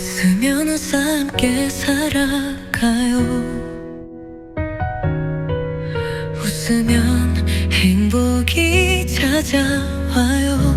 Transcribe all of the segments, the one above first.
웃으면서 함께 살아가요. 웃으면 행복이 찾아와요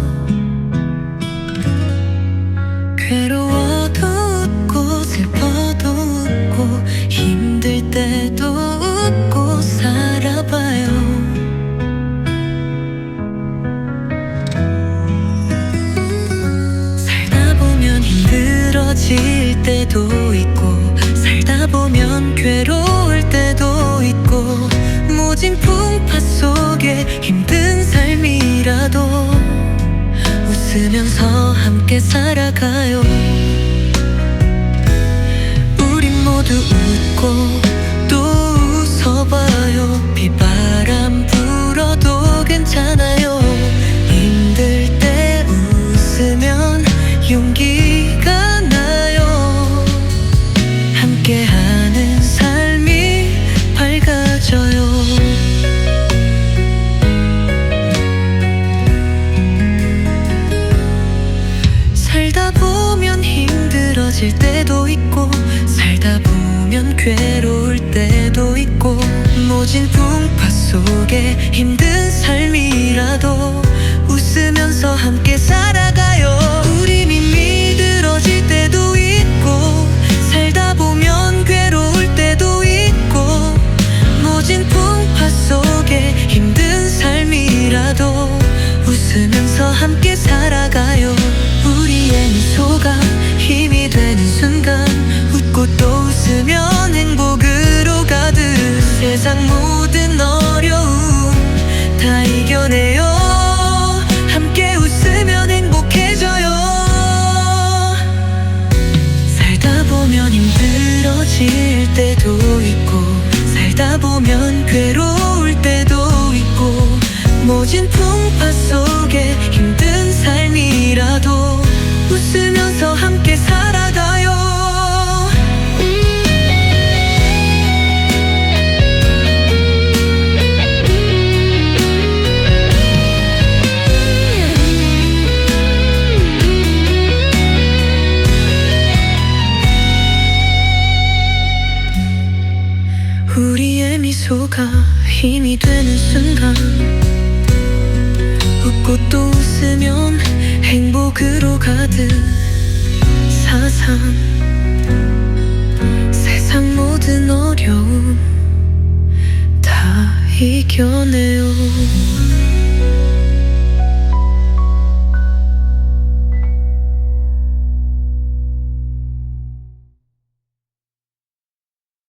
웃으면서 함께 살아가요. 우린 모두 웃고 또 웃어봐요. 비바람 불어도 괜찮아요. 힘들 때 웃으면 용기 모진 풍파 속에 힘든 삶이라도 웃으면 힘들어질 때도 있고 살다 보면 괴로울 때도 있고 모진 풍파 속 우리의 미소가 힘이 되는 순간 웃고 또 웃으면 행복으로 가득 사상. 세상 모든 어려움 다 이겨내요